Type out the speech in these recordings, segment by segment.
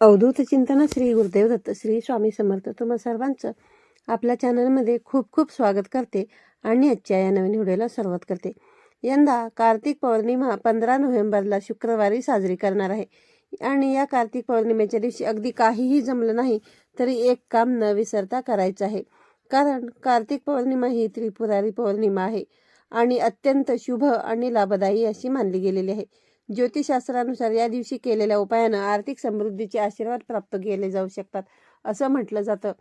अवधूत चिंतन श्री गुरुदेव दत्त श्री स्वामी समर्थ. तुम्हा सर्वांचं आपल्या चॅनलमध्ये खूप खूप स्वागत करते आणि आजच्या या नवीन व्हिडिओला सुरुवात करते. यंदा कार्तिक पौर्णिमा पंधरा नोव्हेंबरला शुक्रवारी साजरी करणार आहे. आणि या कार्तिक पौर्णिमेच्या दिवशी अगदी काहीही जमलं नाही तरी एक काम न विसरता करायचं आहे. कारण कार्तिक पौर्णिमा ही त्रिपुरारी पौर्णिमा आहे आणि अत्यंत शुभ आणि लाभदायी अशी मानली गेलेली आहे. ज्योतिषशास्त्रानुसार या दिवशी केलेल्या उपायानं आर्थिक समृद्धीचे आशीर्वाद प्राप्त केले जाऊ शकतात असं म्हटलं जातं.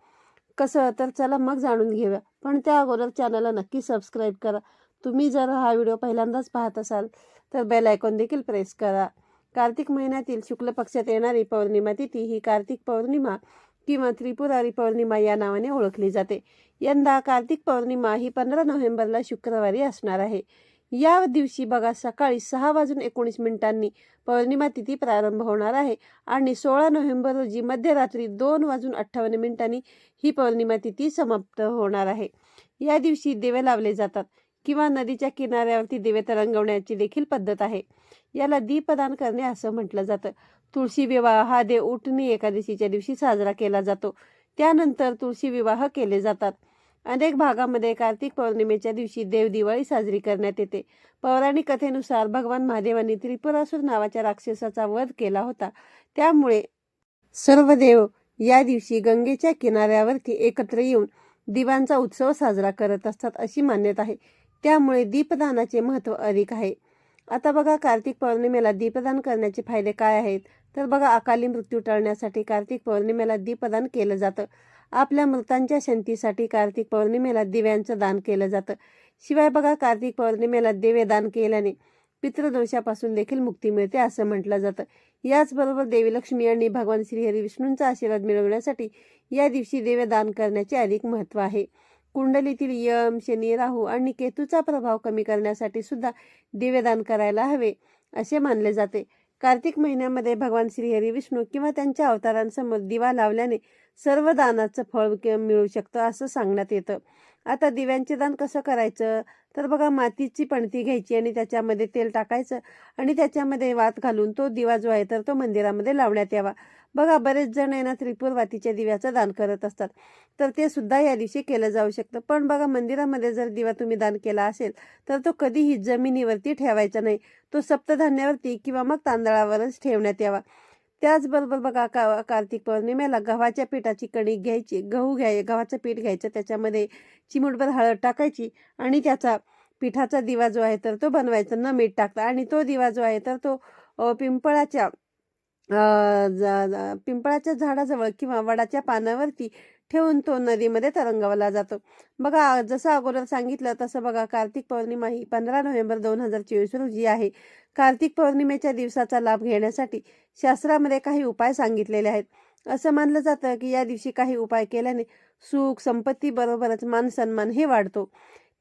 कसं? तर चला मग जाणून घेऊया. पण त्या अगोदर चॅनलला नक्की सबस्क्राईब करा. तुम्ही जर हा व्हिडिओ पहिल्यांदाच पाहत असाल तर बेल आयकॉन देखील प्रेस करा. कार्तिक महिन्यातील शुक्ल पक्षात येणारी पौर्णिमा तिथी ही कार्तिक पौर्णिमा किंवा त्रिपुरारी पौर्णिमा या नावाने ओळखली जाते. यंदा कार्तिक पौर्णिमा ही पंधरा नोव्हेंबरला शुक्रवारी असणार आहे. या दिवशी बघा सकाळी सहा वाजून एकोणीस मिनिटांनी पौर्णिमा तिथी प्रारंभ होणार आहे. आणि सोळा नोव्हेंबर रोजी मध्यरात्री दोन वाजून अठ्ठावन्न मिनिटांनी ही पौर्णिमा तिथी समाप्त होणार आहे. या दिवशी दिवे लावले जातात किंवा नदीच्या किनाऱ्यावरती दिवे तरंगवण्याची देखील पद्धत आहे. याला दीपदान करणे असं म्हटलं जातं. तुळशी विवाह हा देव उठणी एकादशीच्या दिवशी साजरा केला जातो. त्यानंतर तुळशी विवाह केले जातात. अनेक भागामध्ये कार्तिक पौर्णिमेच्या दिवशी देव दिवाळी साजरी करण्यात येते. पौराणिक कथेनुसार भगवान महादेवांनी त्रिपुरासूर नावाच्या राक्षसाचा वध केला होता. त्यामुळे सर्व देव या दिवशी गंगेच्या किनाऱ्यावरती एकत्र येऊन दिवांचा उत्सव साजरा करत असतात अशी मान्यता आहे. त्यामुळे दीपदानाचे महत्त्व अधिक आहे. आता बघा कार्तिक पौर्णिमेला दीपदान करण्याचे फायदे काय आहेत? तर बघा अकाली मृत्यू टाळण्यासाठी कार्तिक पौर्णिमेला दीपदान केलं जातं. आपल्या मृतांच्या शांतीसाठी कार्तिक पौर्णिमेला दिव्यांचं दान केलं जातं. शिवाय बघा कार्तिक पौर्णिमेला दिवे दान केल्याने पितृदोषापासून देखील मुक्ती मिळते असं म्हटलं जातं. याचबरोबर देवी लक्ष्मी आणि भगवान श्रीहरी विष्णूंचा आशीर्वाद मिळवण्यासाठी या दिवशी देवे दान करण्याचे अधिक महत्त्व आहे. कुंडलीतील यम शनी राहू आणि केतूचा प्रभाव कमी करण्यासाठी सुद्धा दिवेदान करायला हवे असे मानले जाते. कार्तिक महिन्यामध्ये भगवान श्रीहरी विष्णू किंवा त्यांच्या अवतारांसमोर दिवा लावल्याने सर्व दानाचं फळ मिळू शकतं असं सांगण्यात येतं. आता दिव्यांचे दान कसं करायचं? तर बघा मातीची पणती घ्यायची आणि त्याच्यामध्ये तेल टाकायचं आणि त्याच्यामध्ये वात घालून तो दिवा जो आहे तर तो मंदिरामध्ये लावण्यात यावा. बघा बरेच जण आहे ना त्रिपूर वातीच्या दिव्याचं दान करत असतात. तर ते सुद्धा या दिवशी केलं जाऊ शकतं. पण बघा मंदिरामध्ये जर दिवा तुम्ही दान केला असेल तर तो कधीही जमिनीवरती ठेवायचा नाही. तो सप्तधान्यावरती किंवा मग तांदळावरच ठेवण्यात यावा. त्याचबरोबर बघा का कार्तिक पौर्णिमेला गव्हाच्या पिठाची कणिक घ्यायची गहू घ्याय गव्हाचं पीठ घ्यायचं त्याच्यामध्ये चिमूटभर हळद टाकायची आणि त्याचा पिठाचा दिवा जो आहे तर तो बनवायचा न मीठ टाकता. आणि तो दिवा जो आहे तर तो पिंपळाच्या ज- पिंपळाच्या झाडाजवळ किंवा वडाच्या पानावरती ठेवून तो नदीमध्ये तरंगवला जातो. बघा जसं अगोदर सांगितलं तसं बघा कार्तिक पौर्णिमा ही पंधरा नोव्हेंबर दोन हजार चोवीस रोजी आहे. कार्तिक पौर्णिमेच्या दिवसाचा लाभ घेण्यासाठी शास्त्रामध्ये काही उपाय सांगितलेले आहेत. असं मानलं जातं की या दिवशी काही उपाय केल्याने सुख संपत्ती बरोबरच मान सन्मान हे वाढतो.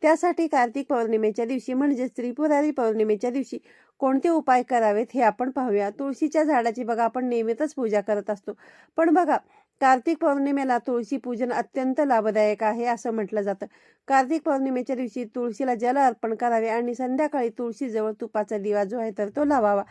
त्यासाठी कार्तिक पौर्णिमेच्या दिवशी म्हणजेच त्रिपुरारी पौर्णिमेच्या दिवशी कोणते उपाय करावेत हे आपण पाहूया. तुळशीच्या झाडाची बघा आपण नियमितच पूजा करत असतो. पण बघा कार्तिक पौर्णिमेला तुळशी पूजन अत्यंत लाभदायक आहे असं म्हटलं जातं. कार्तिक पौर्णिमेच्या दिवशी तुळशीला जल अर्पण करावे आणि संध्याकाळी तुळशीजवळ तुपाचा दिवा जो आहे तर तो लावावा.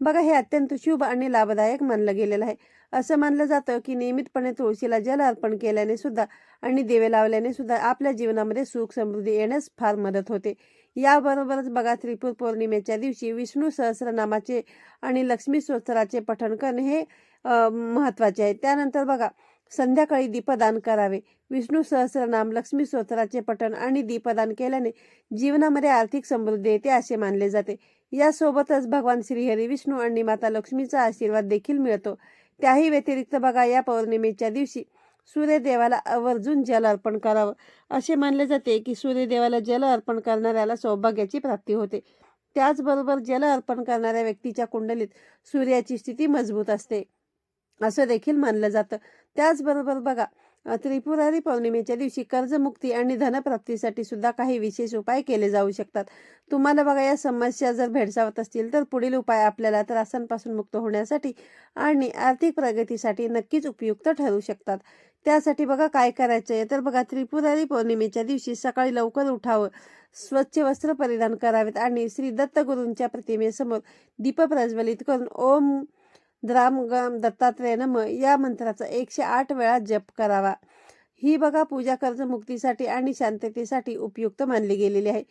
बघा हे अत्यंत शुभ आणि लाभदायक मानलं गेलेलं आहे. असं मानलं जातं की नियमितपणे तुळशीला जल अर्पण केल्याने सुद्धा आणि दिवे लावल्याने सुद्धा आपल्या जीवनामध्ये सुख समृद्धी येण्यास फार मदत होते. याबरोबरच बघा त्रिपूर पौर्णिमेच्या दिवशी विष्णू सहस्रनामाचे आणि लक्ष्मी स्तोत्राचे पठण करणे हे महत्त्वाचे आहे. त्यानंतर बघा संध्याकाळी दीपदान करावे. विष्णू सहस्रनाम लक्ष्मी स्तोत्राचे पठण आणि दीपदान केल्याने जीवनामध्ये आर्थिक समृद्धी येते असे मानले जाते. यासोबतच भगवान श्रीहरी विष्णू आणि माता लक्ष्मीचा आशीर्वाद देखील मिळतो. त्याही व्यतिरिक्त बघा या पौर्णिमेच्या दिवशी सूर्यदेवाला आवर्जून जल अर्पण करावं. असे मानले जाते की सूर्यदेवाला जल अर्पण करणाऱ्याला सौभाग्याची प्राप्ती होते. त्याचबरोबर जल अर्पण करणाऱ्या व्यक्तीच्या कुंडलीत सूर्याची स्थिती मजबूत असते. असं देखील मानलं जातं. त्याचबरोबर बघा त्रिपुरारी पौर्णिमेच्या दिवशी कर्जमुक्ती आणि धनप्राप्तीसाठी सुद्धा काही विशेष उपाय केले जाऊ शकतात. तुम्हाला बघा या समस्या जर भेडसावत असतील तर पुढील उपाय आपल्याला त्रासांपासून मुक्त होण्यासाठी आणि आर्थिक प्रगतीसाठी नक्कीच उपयुक्त ठरू शकतात. त्यासाठी बघा काय करायचं आहे? तर बघा त्रिपुरारी पौर्णिमेच्या दिवशी सकाळी लवकर उठावं स्वच्छ वस्त्र परिधान करावेत आणि श्री दत्तगुरूंच्या प्रतिमेसमोर दीप प्रज्वलित करून ओम द्राम गम दत्तात्रेय नम या मंत्राचा एकशे आठ वेळा जप करावा. ही बघा पूजा कर्जमुक्तीसाठी आणि शांततेसाठी उपयुक्त मानली गेलेली आहे.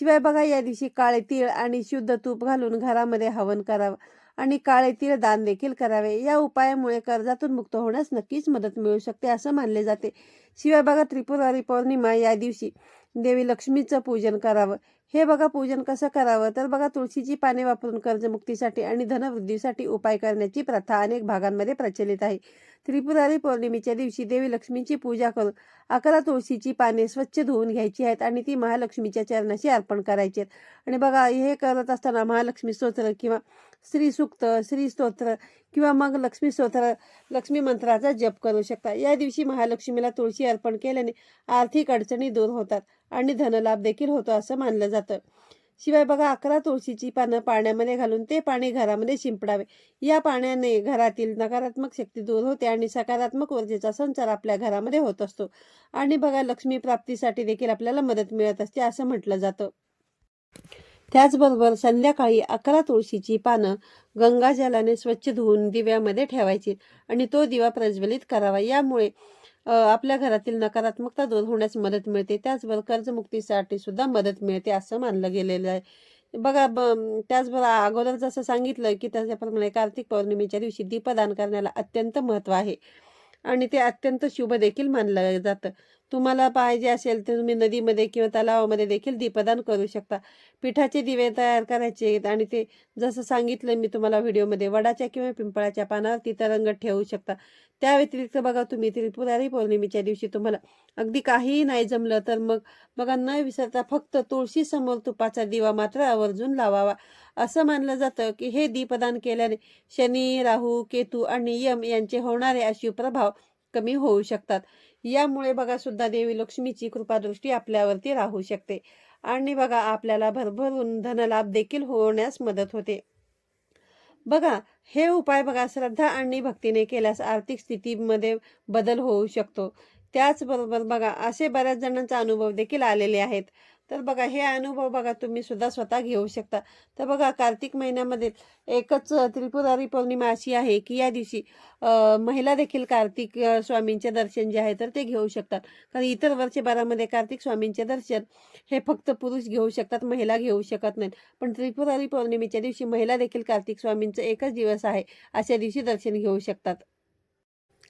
शिवाय बघा या दिवशी काळे तीळ आणि शुद्ध तूप घालून घरामध्ये हवन करावं आणि काळे तीळ दान देखील करावे. या उपायामुळे कर्जातून मुक्त होण्यास नक्कीच मदत मिळू शकते असं मानले जाते. शिवाय बघा त्रिपुरारी पौर्णिमा या दिवशी देवी लक्ष्मीचं पूजन करावं. हे बघा पूजन कसं करावं? तर बघा तुळशीची पाने वापरून कर्जमुक्तीसाठी आणि धनवृद्धीसाठी उपाय करण्याची प्रथा अनेक भागांमध्ये प्रचलित आहे. त्रिपुरारी पौर्णिमेच्या दिवशी देवी लक्ष्मीची पूजा करून अकरा तुळशीची पाने स्वच्छ धुवून घ्यायची आहेत आणि ती महालक्ष्मीच्या चरणाशी अर्पण करायची आहेत. आणि बघा हे करत असताना महालक्ष्मी स्तोत्र किंवा श्री सूक्त श्री स्तोत्र किंवा मग लक्ष्मी स्तोत्र लक्ष्मी मंत्राचा जप करू शकता. या दिवशी महालक्ष्मीला तुळशी अर्पण केल्याने आर्थिक अडचणी दूर होतात आणि धनलाभ देखील होतो असं मानलं जातं. जातं. शिवाय बघा अकरा तुळशीची पानं पाण्यामध्ये घालून ते पाणी घरामध्ये शिंपडावे. या पाण्याने घरातील नकारात्मक शक्ती दूर होते आणि सकारात्मक ऊर्जेचा संचार आपल्या घरामध्ये होत असतो. आणि बघा लक्ष्मी प्राप्तीसाठी देखील आपल्याला मदत मिळत असते असं म्हटलं जातं. त्याचबरोबर संध्याकाळी अकरा तुळशीची पानं गंगाजलाने स्वच्छ धुवून दिव्यामध्ये ठेवायची आणि तो दिवा प्रज्वलित करावा. यामुळे आपल्या घरातील नकारात्मकता दूर होण्यास मदत मिळते. त्याचबरोबर कर्जमुक्तीसाठी सुद्धा मदत मिळते असं मानलं गेलेलं आहे. बघा ब त्याचबरोबर अगोदर जसं सांगितलं की त्याच्याप्रमाणे कार्तिक पौर्णिमेच्या दिवशी दीपदान करण्याला अत्यंत महत्त्व आहे. आणि ते अत्यंत शुभ देखील मानलं जातं. तुम्हाला पाहिजे असेल तर तुम्ही नदीमध्ये किंवा तलावामध्ये देखील दीपदान करू शकता. पिठाचे दिवे तयार करायचे आहेत आणि ते जसं सांगितलं मी तुम्हाला व्हिडिओमध्ये वडाच्या किंवा पिंपळाच्या पानावर पानावरती रंग ठेवू शकता. त्या व्यतिरिक्त बघा तुम्ही त्रिपुरारी पौर्णिमेच्या दिवशी तुम्हाला अगदी काहीही नाही जमलं तर मग बघा न विसरता फक्त तुळशी समोर तुपाचा दिवा मात्र आवर्जून लावावा. असं मानलं जातं की हे दीपदान केल्याने शनी राहू केतू आणि यम यांचे होणारे अशुभ प्रभाव कमी होऊ शकतात. यामुळे बघा सुद्धा देवी लक्ष्मीची कृपादृष्टी आपल्यावरती राहू शकते. आणि बघा आपल्याला भरभरून धनलाभ देखील होण्यास मदत होते. बघा हे उपाय बघा श्रद्धा आणि भक्तीने केल्यास आर्थिक स्थितीमध्ये बदल होऊ शकतो. त्याचबरोबर बघा असे बऱ्याच जणांचा अनुभव देखील आलेले आहेत. तर बघा हे अनुभव बघा तुम्ही सुद्धा स्वतः घेऊ शकता. तर बघा कार्तिक महिन्यामध्ये एकच त्रिपुरारी पौर्णिमा अशी आहे की या दिवशी महिला देखील कार्तिक स्वामींचे दर्शन जे आहे तर ते घेऊ शकतात. कारण इतर वर्षभरामध्ये कार्तिक स्वामींचे दर्शन हे फक्त पुरुष घेऊ शकतात महिला घेऊ शकत नाहीत. पण त्रिपुरारी पौर्णिमेच्या दिवशी महिला देखील कार्तिक स्वामींचं एकच दिवस आहे अशा दिवशी दर्शन घेऊ शकतात.